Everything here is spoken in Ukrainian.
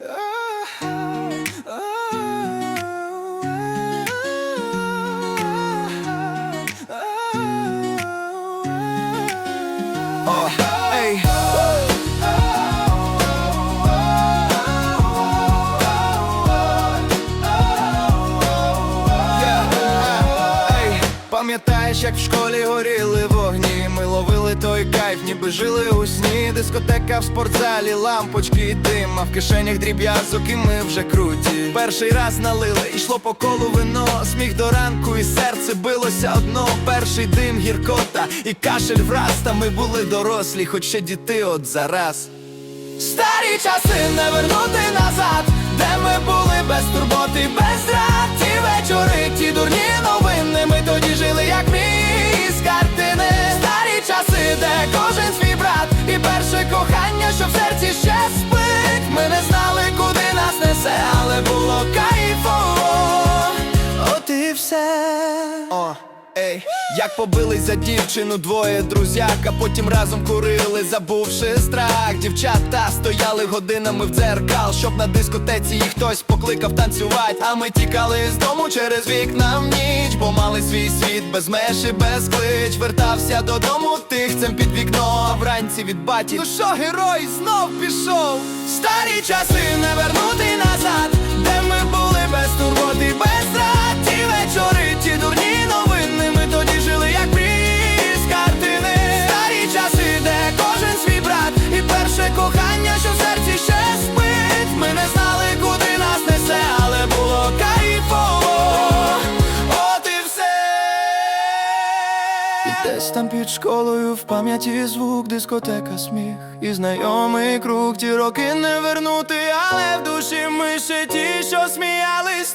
Uh, пам'ятаєш, як в школі горіли вогні. Ми ловили той кайф, ніби жили у сні. Дискотека в спортзалі, лампочки і дим, а в кишенях дріб'язок, і ми вже круті. Перший раз налили, йшло по колу вино, сміх до ранку, і серце билося одно. Перший дим, гіркота і кашель враз. Та ми були дорослі, хоч ще діти от зараз. Старі часи не вернути назад, де ми були без турботи, без що в серці ще спить. Ми не знали, куди нас несе, але було кайфово. От і все. О. Ей, як побились за дівчину двоє друзяк, а потім разом курили, забувши страх. Дівчата стояли годинами в дзеркал, щоб на дискотеці їх хтось покликав танцювати. А ми тікали з дому через вікна в ніч, бо мали свій світ без меж і без клич. Вертався додому тихцем під вікно, а вранці від баті. Ну що, герой знов пішов? Старі часи не вернути назад, Десь там під школою в пам'яті звук, дискотека, сміх і знайомий круг. Ті роки не вернути, але в душі ми ще ті, що сміялись